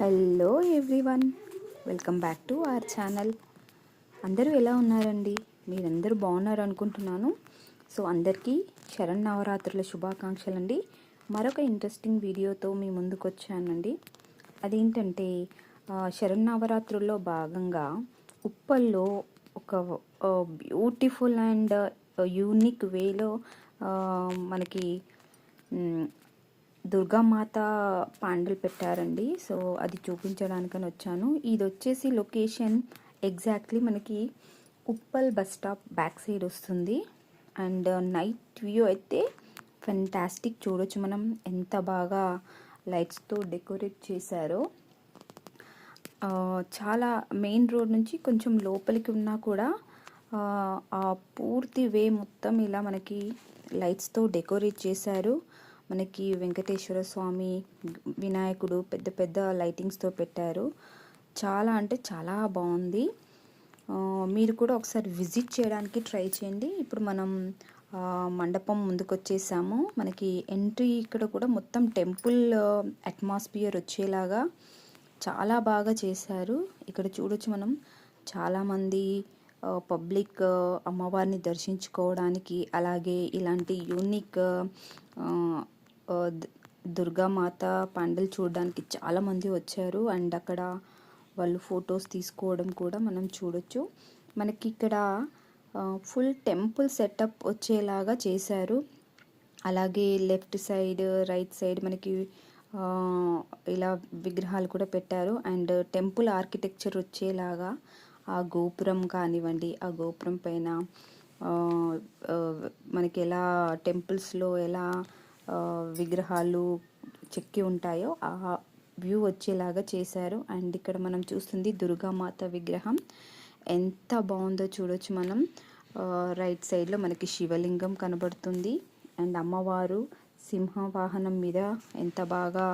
Hello everyone welcome back to our channel అందరూ ఎలా ఉన్నారండి? మీరందరూ బాగున్నారు అనుకుంటున్నాను. సో అందరికీ శరణ్ నవరాత్రుల శుభాకాంక్షలు అండి మరొక ఇంట్రెస్టింగ్ వీడియోతో మీ ముందుకు వచ్చానండి. అదేంటంటే శరణ్ నవరాత్రుల్లో భాగంగా ఉప్పల్లో ఒక బ్యూటిఫుల్ అండ్ యూనిక్ వేలో మనకి దుర్గామాత పాండలు పెట్టారండి. సో అది చూపించడానికని వచ్చాను. ఇది వచ్చేసి లొకేషన్ ఎగ్జాక్ట్లీ మనకి Uppal bus stop back side వస్తుంది. అండ్ నైట్ వ్యూ అయితే ఫెంటాస్టిక్ చూడొచ్చు మనం. ఎంత బాగా లైట్స్తో డెకరేట్ చేశారో. చాలా మెయిన్ రోడ్ నుంచి కొంచెం లోపలికి ఉన్నా కూడా ఆ పూర్తి వే మొత్తం ఇలా మనకి లైట్స్తో డెకరేట్ చేశారు. మనకి వెంకటేశ్వర స్వామి వినాయకుడు పెద్ద పెద్ద లైటింగ్స్తో పెట్టారు. చాలా అంటే చాలా బాగుంది. మీరు కూడా ఒకసారి విజిట్ చేయడానికి ట్రై చేయండి. ఇప్పుడు మనం మండపం ముందుకు వచ్చేసాము మనకి ఎంట్రీ ఇక్కడ కూడా మొత్తం టెంపుల్ అట్మాస్ఫియర్ వచ్చేలాగా చాలా బాగా చేశారు. ఇక్కడ చూడొచ్చు మనం చాలామంది పబ్లిక్ అమ్మవారిని దర్శించుకోవడానికి అలాగే ఇలాంటి యూనిక్ దుర్గామాత పండలు చూడడానికి చాలామంది వచ్చారు. అండ్ అక్కడ వాళ్ళు ఫొటోస్ తీసుకోవడం కూడా మనం చూడొచ్చు. మనకి ఇక్కడ ఫుల్ టెంపుల్ సెటప్ వచ్చేలాగా చేశారు. అలాగే లెఫ్ట్ సైడ్ రైట్ సైడ్ మనకి ఇలా విగ్రహాలు కూడా పెట్టారు. అండ్ టెంపుల్ ఆర్కిటెక్చర్ వచ్చేలాగా ఆ గోపురం కానివ్వండి ఆ గోపురం పైన మనకి ఎలా టెంపుల్స్లో ఎలా విగ్రహాలు చెక్కి ఉంటాయో ఆ వ్యూ వచ్చేలాగా చేశారు. అండ్ ఇక్కడ మనం చూస్తుంది దుర్గామాత విగ్రహం. ఎంత బాగుందో చూడొచ్చు మనం. రైట్ సైడ్లో మనకి శివలింగం కనబడుతుంది. అండ్ అమ్మవారు సింహ వాహనం మీద ఎంత బాగా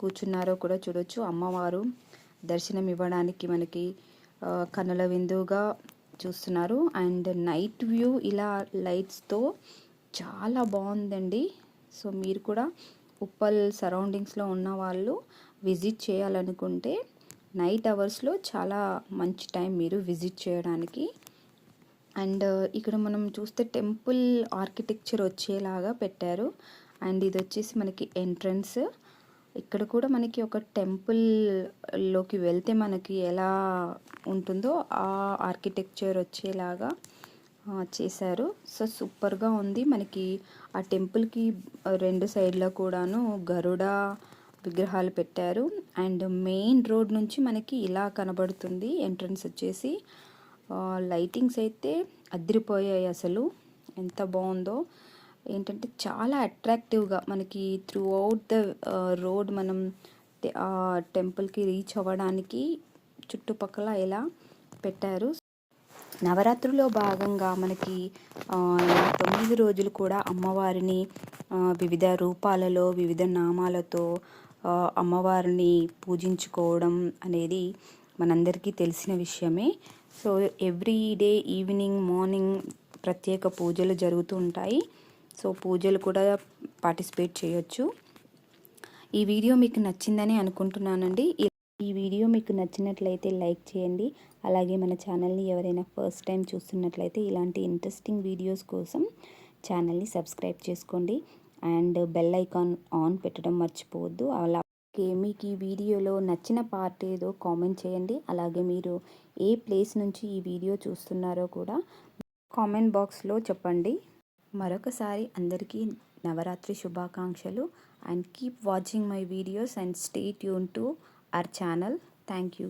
కూర్చున్నారో కూడా చూడొచ్చు. అమ్మవారు దర్శనం ఇవ్వడానికి మనకి కనుల విందుగా చూస్తున్నారు. అండ్ నైట్ వ్యూ ఇలా లైట్స్తో చాలా బాగుందండి. సో మీరు కూడా ఉప్పల్ సరౌండింగ్స్లో ఉన్న వాళ్ళు విజిట్ చేయాలనుకుంటే నైట్ అవర్స్లో చాలా మంచి టైం మీరు విజిట్ చేయడానికి. అండ్ ఇక్కడ మనం చూస్తే టెంపుల్ ఆర్కిటెక్చర్ వచ్చేలాగా పెట్టారు. అండ్ ఇది వచ్చేసి మనకి ఎంట్రన్స్. ఇక్కడ కూడా మనకి ఒక టెంపుల్లోకి వెళ్తే మనకి ఎలా ఉంటుందో ఆ ఆర్కిటెక్చర్ వచ్చేలాగా చేశారు. సో సూపర్గా ఉంది. మనకి ఆ టెంపుల్కి రెండు సైడ్లో కూడాను గరుడ విగ్రహాలు పెట్టారు. అండ్ మెయిన్ రోడ్ నుంచి మనకి ఇలా కనబడుతుంది ఎంట్రన్స్ వచ్చేసి. లైటింగ్స్ అయితే అదిరిపోయాయి అసలు. ఎంత బాగుందో. ఏంటంటే చాలా అట్రాక్టివ్గా మనకి త్రూ అవుట్ ద రోడ్ మనం ఆ టెంపుల్కి రీచ్ అవ్వడానికి చుట్టుపక్కల ఇలా పెట్టారు. నవరాత్రిలో భాగంగా మనకి తొమ్మిది రోజులు కూడా అమ్మవారిని వివిధ రూపాలలో వివిధ నామాలతో అమ్మవారిని పూజించుకోవడం అనేది మనందరికీ తెలిసిన విషయమే. So every day evening morning ప్రత్యేక పూజలు జరుగుతూ ఉంటాయి. సో పూజలు కూడా పార్టిసిపేట్ చేయొచ్చు. ఈ వీడియో మీకు నచ్చిందని అనుకుంటున్నానండి. ఈ- వీడియో మీకు నచ్చినట్లయితే లైక్ చేయండి. అలాగే మన ఛానల్ని ఎవరైనా ఫస్ట్ టైం చూస్తున్నట్లయితే ఇలాంటి ఇంట్రెస్టింగ్ వీడియోస్ కోసం ఛానల్ని సబ్స్క్రైబ్ చేసుకోండి. అండ్ బెల్ ఐకాన్ ఆన్ పెట్టడం మర్చిపోవద్దు. అలాగే మీకు ఈ వీడియోలో నచ్చిన పార్ట్ ఏదో కామెంట్ చేయండి. అలాగే మీరు ఏ ప్లేస్ నుంచి ఈ వీడియో చూస్తున్నారో కూడా కామెంట్ బాక్స్లో చెప్పండి. మరొకసారి అందరికీ నవరాత్రి శుభాకాంక్షలు. And keep watching my videos and stay tune to our channel thank you